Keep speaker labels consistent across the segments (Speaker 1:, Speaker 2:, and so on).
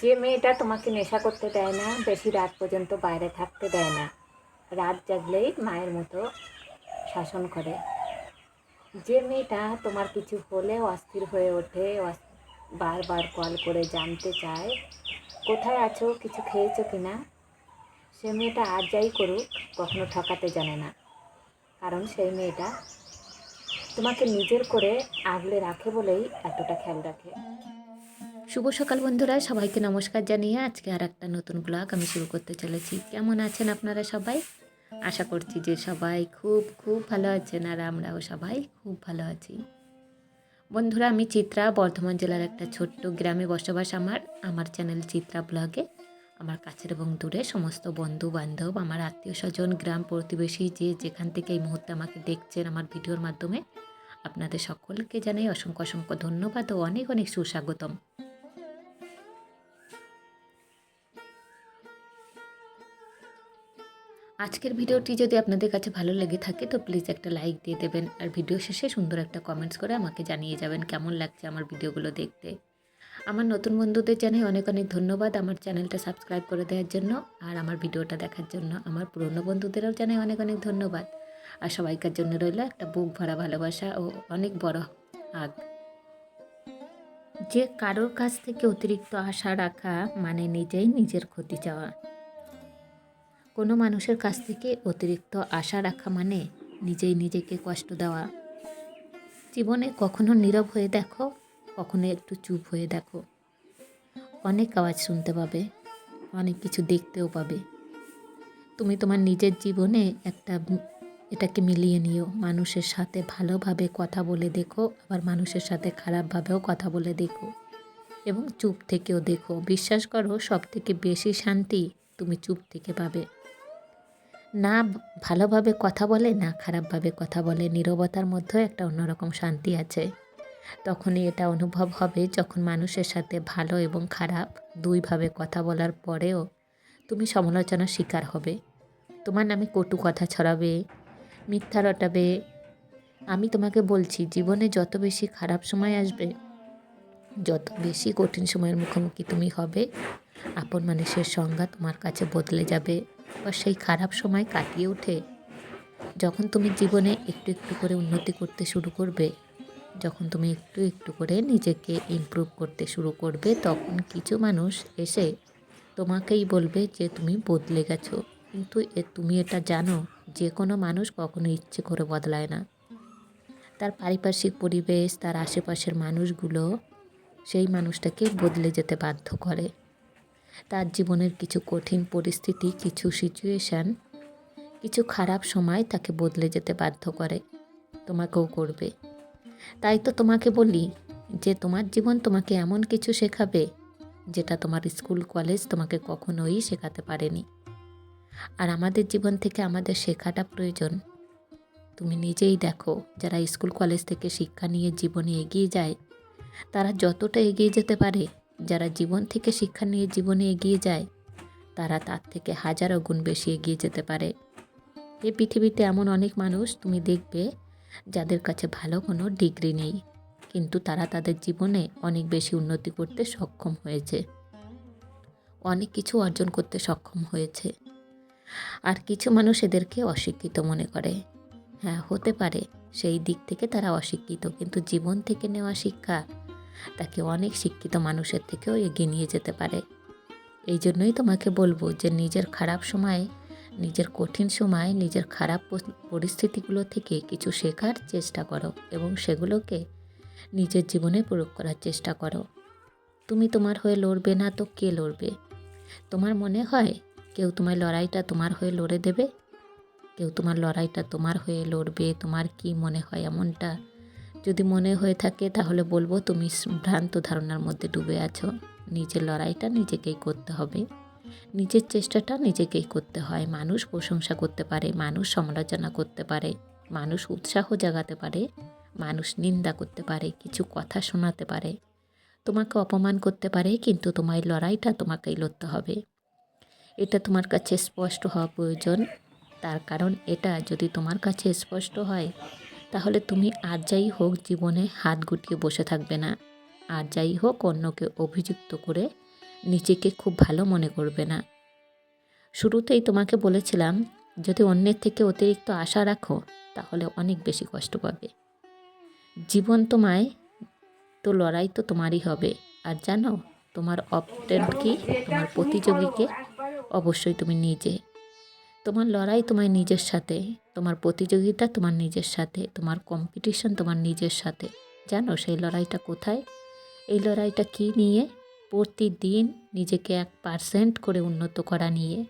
Speaker 1: যে মেয়েটা তোমাকে নেশা করতে দেয় না, বেশি রাত পর্যন্ত বাইরে থাকতে দেয় না, রাত জাগলেই মায়ের মতো শাসন করে। যে মেয়েটা তোমার কিছু হলে অস্থির হয়ে ওঠে বারবার কল করে জানতে চায়, কোথায় আছো, কিছু খেয়েছো কি না? সে মেয়েটা আর যাই করুক, কখনো ঠকাতে জানে না। কারণ সেই মেয়েটা তোমাকে নিজের করে আগলে রাখে বলেই এতটা খেয়াল রাখে। শুভ সকাল বন্ধুরা, সবাইকে নমস্কার জানিয়ে আজকে আর একটা নতুন ব্লগ আমি শুরু করতে চলেছি। কেমন আছেন আপনারা সবাই? আশা করছি যে সবাই খুব খুব ভালো আছেন আর আমরাও সবাই খুব ভালো আছি। বন্ধুরা, আমি চিত্রা, বর্ধমান জেলার একটা ছোট্ট গ্রামে বসবাস আমার। আমার চ্যানেল চিত্রা ব্লগে আমার কাছের এবং দূরে সমস্ত বন্ধু বান্ধব আমার আত্মীয় স্বজন গ্রাম প্রতিবেশী যে যেখান থেকে এই মুহূর্তে আমাকে দেখছেন আমার ভিডিওর মাধ্যমে, আপনাদের সকলকে জানাই অসংখ্য অসংখ্য ধন্যবাদ ও অনেক অনেক সুস্বাগতম। আজকের ভিডিওটি যদি আপনাদের কাছে ভালো লেগে থাকে, তো প্লিজ একটা লাইক দিয়ে দেবেন। আর ভিডিও শেষে সুন্দর একটা কমেন্টস করে আমাকে জানিয়ে যাবেন কেমন লাগছে আমার ভিডিওগুলো দেখতে। আমার নতুন বন্ধুদের জানাই অনেক অনেক ধন্যবাদ আমার চ্যানেলটা সাবস্ক্রাইব করে দেওয়ার জন্য আর আমার ভিডিওটা দেখার জন্য। আমার পুরনো বন্ধুদেরও জানাই অনেক অনেক ধন্যবাদ। আর সবাইকার জন্য রইল একটা বুক ভরা ভালোবাসা ও অনেক বড় আগ যে কারোর কাছ থেকে অতিরিক্ত আশা রাখা মানে নিজেই নিজের ক্ষতি চাওয়া। কোনো মানুষের কাছ থেকে অতিরিক্ত আশা রাখা মানে নিজেই নিজেকে কষ্ট দেওয়া। জীবনে কখনো নীরব হয়ে দেখো, কখনো একটু চুপ হয়ে দেখো। অনেক আওয়াজ শুনতে পাবে, অনেক কিছু দেখতেও পাবে। তুমি তোমার নিজের জীবনে একটা এটাকে মিলিয়ে নিও। মানুষের সাথে ভালোভাবে কথা বলে দেখো, আবার মানুষের সাথে খারাপভাবেও কথা বলে দেখো। এবং চুপ থেকেও দেখো। বিশ্বাস করো সব থেকে বেশি শান্তি তুমি চুপ থেকে পাবে। না ভালোভাবে কথা বলে, না খারাপভাবে কথা বলে, নীরবতার মধ্যেও একটা অন্যরকম শান্তি আছে। তখনই এটা অনুভব হবে যখন মানুষের সাথে ভালো এবং খারাপ দুইভাবে কথা বলার পরেও তুমি সমালোচনার শিকার হবে। তোমার নামে কটু কথা ছড়াবে মিথ্যা রটাবে আমি তোমাকে বলছি, জীবনে যত বেশি খারাপ সময় আসবে, যত বেশি কঠিন সময়ের মুখোমুখি তুমি হবে, আপন মানুষের সংজ্ঞা তোমার কাছে বদলে যাবে। বা সেই খারাপ সময় কাটিয়ে উঠে যখন তুমি জীবনে একটু একটু করে উন্নতি করতে শুরু করবে, যখন তুমি একটু একটু করে নিজেকে ইমপ্রুভ করতে শুরু করবে, তখন কিছু মানুষ এসে তোমাকেই বলবে যে তুমি বদলে গেছো। কিন্তু এ তুমি এটা জানো, যে কোনো মানুষ কখনো ইচ্ছে করে বদলায় না। তার পারিপার্শ্বিক পরিবেশ, তার আশেপাশের মানুষগুলো সেই মানুষটাকে বদলে যেতে বাধ্য করে। তার জীবনের কিছু কঠিন পরিস্থিতি, কিছু সিচুয়েশান কিছু খারাপ সময় তাকে বদলে যেতে বাধ্য করে। তোমাকেও করবে। তাই তো তোমাকে বলি যে তোমার জীবন তোমাকে এমন কিছু শেখাবে যেটা তোমার স্কুল, কলেজ তোমাকে কখনোই শেখাতে পারেনি। আর আমাদের জীবন থেকে আমাদের শেখাটা প্রয়োজন। তুমি নিজেই দেখো, যারা স্কুল, কলেজ থেকে শিক্ষা নিয়ে জীবনে এগিয়ে যায়, তারা যতটা এগিয়ে যেতে পারে যারা জীবন থেকে শিক্ষা নিয়ে জীবনে এগিয়ে যায়, তারা তার থেকে হাজারো গুণ বেশি এগিয়ে যেতে পারে। এই পৃথিবীতে এমন অনেক মানুষ তুমি দেখবে যাদের কাছে ভালো কোনো ডিগ্রি নেই, কিন্তু তারা তাদের জীবনে অনেক বেশি উন্নতি করতে সক্ষম হয়েছে। অনেক কিছু অর্জন করতে সক্ষম হয়েছে। আর কিছু মানুষ এদেরকে অশিক্ষিত মনে করে। হ্যাঁ হতে পারে, সেই দিক থেকে তারা অশিক্ষিত, কিন্তু জীবন থেকে নেওয়া শিক্ষা তাকে অনেক শিক্ষিত মানুষের থেকেও এগিয়ে নিয়ে যেতে পারে। এই জন্যই তোমাকে বলব যে নিজের খারাপ সময়ে, নিজের কঠিন সময়, নিজের খারাপ পরিস্থিতিগুলো থেকে কিছু শেখার চেষ্টা করো এবং সেগুলোকে নিজের জীবনে প্রয়োগ করার চেষ্টা করো। তুমি তোমার হয়ে লড়বে না তো কে লড়বে? তোমার মনে হয় কেউ তোমার লড়াইটা তোমার হয়ে লড়ে দেবে? কেউ তোমার লড়াইটা তোমার হয়ে লড়বে? তোমার কি মনে হয় এমনটা? যদি মনে হয়ে থাকে তাহলে বলব তুমি ভ্রান্ত ধারণার মধ্যে ডুবে আছো। নিজের লড়াইটা নিজেকেই করতে হবে। নিজের চেষ্টাটা নিজেকেই করতে হয়। মানুষ প্রশংসা করতে পারে, মানুষ সমালোচনা করতে পারে, মানুষ উৎসাহ জাগাতে পারে, মানুষ নিন্দা করতে পারে, কিছু কথা শোনাতে পারে। তোমাকে অপমান করতে পারে, কিন্তু তোমার লড়াইটা তোমাকেই লড়তে হবে। এটা তোমার কাছে স্পষ্ট হওয়া প্রয়োজন। তার কারণ এটা, যদি তোমার কাছে স্পষ্ট হয় তাহলে তুমি আর যাই হোক জীবনে হাত গুটিয়ে বসে থাকবে না। আর যাই হোক অন্যকে অভিযুক্ত করে নিজেকে খুব ভালো মনে করবে না। শুরুতেই তোমাকে বলেছিলাম, যদি অন্যের থেকে অতিরিক্ত আশা রাখো, তাহলে অনেক বেশি কষ্ট পাবে। জীবন তোমায়, তো লড়াই তো তোমারই হবে। আর জানো, তোমার অপটেন্ট কি? তোমার প্রতিযোগীকে অবশ্যই তুমি নিজে তোমার লড়াই তোমার নিজের সাথে, তোমার প্রতিযোগিতা তোমার নিজের সাথে, তোমার কম্পিটিশন তোমার নিজের সাথে। জানো সেই লড়াইটা কোথায়? এই লড়াইটা কি নিয়ে? প্রতিদিন নিজেকে এক পার্সেন্ট করে উন্নত করা নিয়ে।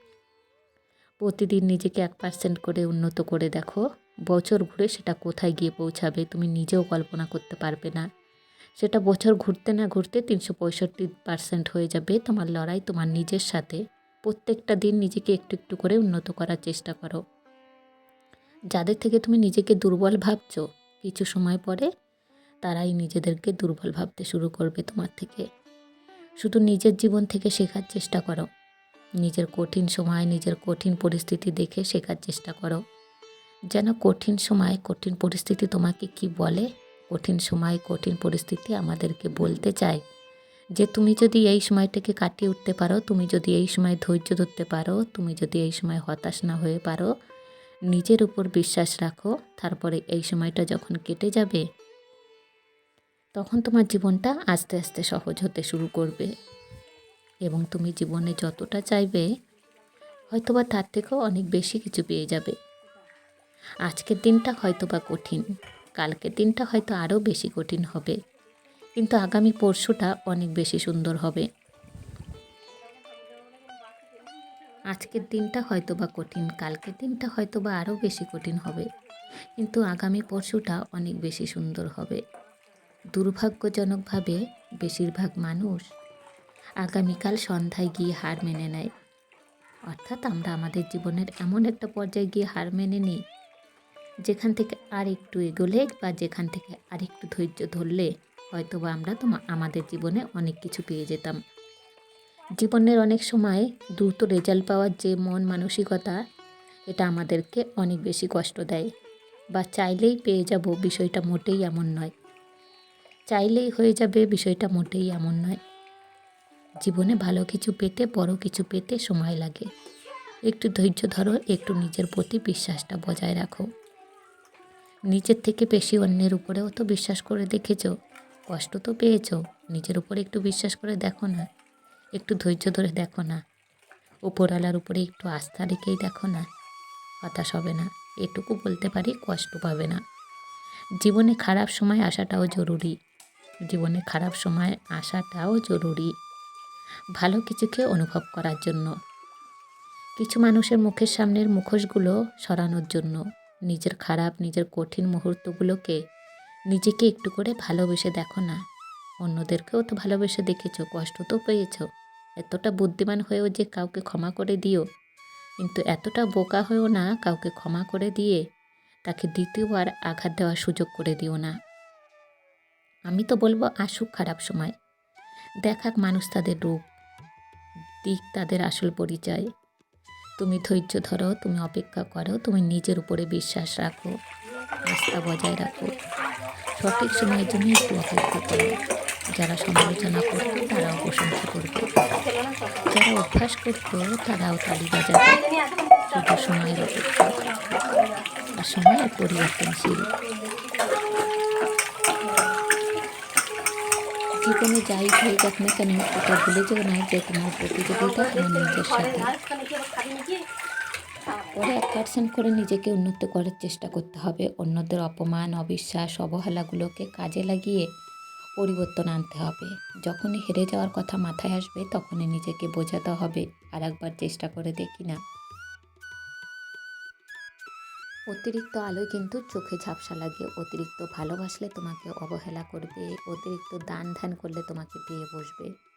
Speaker 1: প্রতিদিন নিজেকে এক পার্সেন্ট করে উন্নত করে দেখো। বছর ঘুরে সেটা কোথায় গিয়ে পৌঁছাবে তুমি নিজেও কল্পনা করতে পারবে না। সেটা বছর ঘুরতে না ঘুরতে তিনশো পঁয়ষট্টি পার্সেন্ট হয়ে যাবে তোমার লড়াই তোমার নিজের সাথে। প্রত্যেকটা দিন নিজেকে একটু একটু করে উন্নত করার চেষ্টা করো। যাদের থেকে তুমি নিজেকে দুর্বল ভাবছ, কিছু সময় পরে তারাই নিজেদেরকে দুর্বল ভাবতে শুরু করবে তোমার থেকে। শুধু নিজের জীবন থেকে শেখার চেষ্টা করো। নিজের কঠিন সময়, নিজের কঠিন পরিস্থিতি দেখে শেখার চেষ্টা করো। যেন কঠিন সময়, কঠিন পরিস্থিতি তোমাকে কি বলে? কঠিন সময়, কঠিন পরিস্থিতি আমাদেরকে বলতে চায়? যে তুমি যদি এই সময়টাকে কাটিয়ে উঠতে পারো, তুমি যদি এই সময় ধৈর্য ধরতে পারো, তুমি যদি এই সময় হতাশ না হয়ে পারো, নিজের উপর বিশ্বাস রাখো, তারপরে এই সময়টা যখন কেটে যাবে, তখন তোমার জীবনটা আস্তে আস্তে সহজ হতে শুরু করবে। এবং তুমি জীবনে যতটা চাইবে, হয়তোবা তার থেকেও অনেক বেশি কিছু পেয়ে যাবে। আজকের দিনটা হয়তোবা কঠিন, কালকের দিনটা হয়তো আরও বেশি কঠিন হবে। কিন্তু আগামী পরশুটা অনেক বেশি সুন্দর হবে। আজকের দিনটা হয়তো বা কঠিন, কালকের দিনটা হয়তো বা আরও বেশি কঠিন হবে। কিন্তু আগামী পরশুটা অনেক বেশি সুন্দর হবে। দুর্ভাগ্যজনকভাবে বেশিরভাগ মানুষ আগামীকাল সন্ধ্যায় গিয়ে হার মেনে নেয়। অর্থাৎ আমরা আমাদের জীবনের এমন একটা পর্যায়ে গিয়ে হার মেনে নিই, যেখান থেকে আর একটু এগোলে বা যেখান থেকে আর একটু ধৈর্য ধরলে হয়তো বা আমরা তোমা আমাদের জীবনে অনেক কিছু পেয়ে যেতাম। জীবনের অনেক সময় দ্রুত রেজাল্ট পাওয়ার যে মন মানসিকতা, এটা আমাদেরকে অনেক বেশি কষ্ট দেয় বা চাইলেই পেয়ে যাব বিষয়টা মোটেই এমন নয়। চাইলেই হয়ে যাবে বিষয়টা মোটেই এমন নয়। জীবনে ভালো কিছু পেতে, বড় কিছু পেতে সময় লাগে। একটু ধৈর্য ধরো, একটু নিজের প্রতি বিশ্বাসটা বজায় রাখো। নিজের থেকে বেশি অন্যের উপরেও তো বিশ্বাস করে দেখেছ। কষ্ট তো পেয়েছ। নিজের উপরে একটু বিশ্বাস করে দেখো না। একটু ধৈর্য ধরে দেখো না। উপরওয়ালার উপরে একটু আস্থা রেখেই দেখো না। হতাশ হবে না। এটুকু বলতে পারি কষ্ট পাবে না। জীবনে খারাপ সময় আসাটাও জরুরি। জীবনে খারাপ সময় আসাটাও জরুরি। ভালো কিছুকে অনুভব করার জন্য। কিছু মানুষের মুখের সামনের মুখোশগুলো সরানোর জন্য। নিজের খারাপ, নিজের কঠিন মুহূর্তগুলোকে নিজেকে একটু করে ভালোবেসে দেখো না। অন্যদেরকেও তো ভালোবেসে দেখেছ, কষ্ট তো পেয়েছ। এতটা বুদ্ধিমান হয়েও যে কাউকে ক্ষমা করে দিও। কিন্তু এতটা বোকা হয়েও না কাউকে ক্ষমা করে দিয়ে তাকে দ্বিতীয়বার আঘাত দেওয়ার সুযোগ করে দিও না। আমি তো বলব আসুক খারাপ সময়। দেখাক মানুষ তাদের রূপ। দিক তাদের আসল পরিচয়। তুমি ধৈর্য ধরো, তুমি অপেক্ষা করো, তুমি নিজের উপরে বিশ্বাস রাখো আস্থা বজায় রাখো। সঠিক সময়ের জন্য একটু অপেক্ষা করো যারা সমালোচনা করতো, তারাও প্রশংসা করবে যারা অভ্যাস করতো, তারাও তালি বাজাবে শুধু সময়ের অপেক্ষা। আর সময় পরিবর্তনশীল। জীবনে যাই হয়ে যাক না কেন, এটা ভুলে যেও না যে তোমার প্রতিযোগিতা তোমার নিজের সাথে। পরে এক পার্সেন্ট করে নিজেকে উন্নত করার চেষ্টা করতে হবে। অন্যদের অপমান, অবিশ্বাস, অবহেলাগুলোকে কাজে লাগিয়ে পরিবর্তন আনতে হবে। যখনই হেরে যাওয়ার কথা মাথায় আসবে, তখনই নিজেকে বোঝাতে হবে, আর একবার চেষ্টা করে দেখি না। অতিরিক্ত আলোয় কিন্তু চোখে ঝাপসা লাগে। অতিরিক্ত ভালোবাসলে তোমাকে অবহেলা করবে, অতিরিক্ত দান ধ্যান করলে তোমাকে পেয়ে বসবে।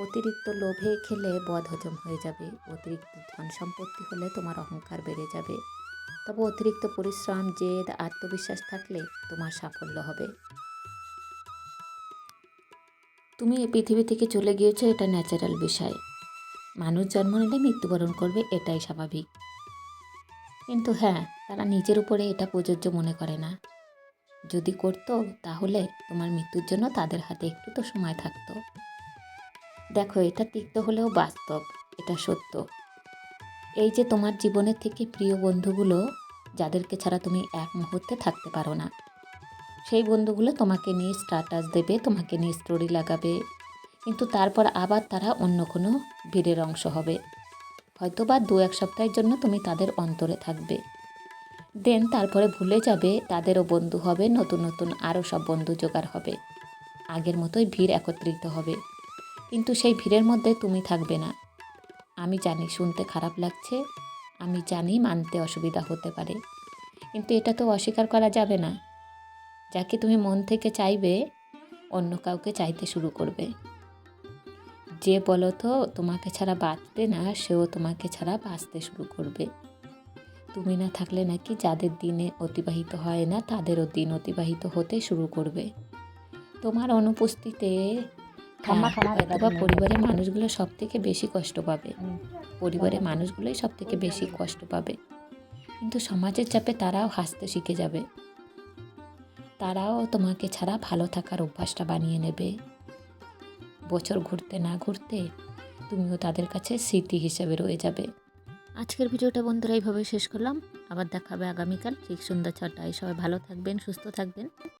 Speaker 1: অতিরিক্ত লোভে খেলে বদ হজম হয়ে যাবে। অতিরিক্ত ধন সম্পত্তি হলে তোমার অহংকার বেড়ে যাবে। তবে অতিরিক্ত পরিশ্রম, জেদ, আত্মবিশ্বাস থাকলে তোমার সাফল্য হবে। তুমি এই পৃথিবী থেকে চলে গিয়েছো, এটা ন্যাচারাল বিষয়। মানুষ জন্ম নিলে মৃত্যুবরণ করবে, এটাই স্বাভাবিক। কিন্তু হ্যাঁ তারা নিজের উপরে এটা প্রযোজ্য মনে করে না। যদি করতো, তাহলে তোমার মৃত্যুর জন্য তাদের হাতে একটু তো সময় থাকতো। দেখো, এটা তিক্ত হলেও বাস্তব, এটা সত্য। এই যে তোমার জীবনের থেকে প্রিয় বন্ধুগুলো, যাদেরকে ছাড়া তুমি এক মুহূর্তে থাকতে পারো না, সেই বন্ধুগুলো তোমাকে নিয়ে স্ট্যাটাস দেবে, তোমাকে নিয়ে স্টোরি লাগাবে, কিন্তু তারপর আবার তারা অন্য কোনো ভিড়ের অংশ হবে। হয়তো বা দু এক সপ্তাহের জন্য তুমি তাদের অন্তরে থাকবে। দেন তারপরে ভুলে যাবে, তাদেরও বন্ধু হবে, নতুন নতুন আরও সব বন্ধু জোগাড় হবে। আগের মতোই ভিড় একত্রিত হবে। কিন্তু সেই ভিড়ের মধ্যে তুমি থাকবে না। আমি জানি শুনতে খারাপ লাগছে, আমি জানি মানতে অসুবিধা হতে পারে, কিন্তু এটা তো অস্বীকার করা যাবে না। যাকে তুমি মন থেকে চাইবে, অন্য কাউকে চাইতে শুরু করবে। যে বলো তো, তোমাকে ছাড়া বাঁচবে না, সেও তোমাকে ছাড়া বাঁচতে শুরু করবে। তুমি না থাকলে নাকি যাদের দিনে অতিবাহিত হয় না, তাদেরও দিন অতিবাহিত হতে শুরু করবে। তোমার অনুপস্থিতিতে
Speaker 2: ঠাম্মা,
Speaker 1: হ্যাঁ, পরিবারের মানুষগুলো সব থেকে বেশি কষ্ট পাবে। পরিবারের মানুষগুলোই সব থেকে বেশি কষ্ট পাবে। কিন্তু সমাজের চাপে তারাও হাসতে শিখে যাবে। তারাও তোমাকে ছাড়া ভালো থাকার অভ্যাসটা বানিয়ে নেবে। বছর ঘুরতে না ঘুরতে তুমিও তাদের কাছে স্মৃতি হিসেবে রয়ে যাবে। আজকের ভিডিওটা বন্ধুরা এইভাবে শেষ করলাম। আবার দেখাবে আগামীকাল। ঠিক সন্ধ্যা ছটায়। সবাই ভালো থাকবেন সুস্থ থাকবেন।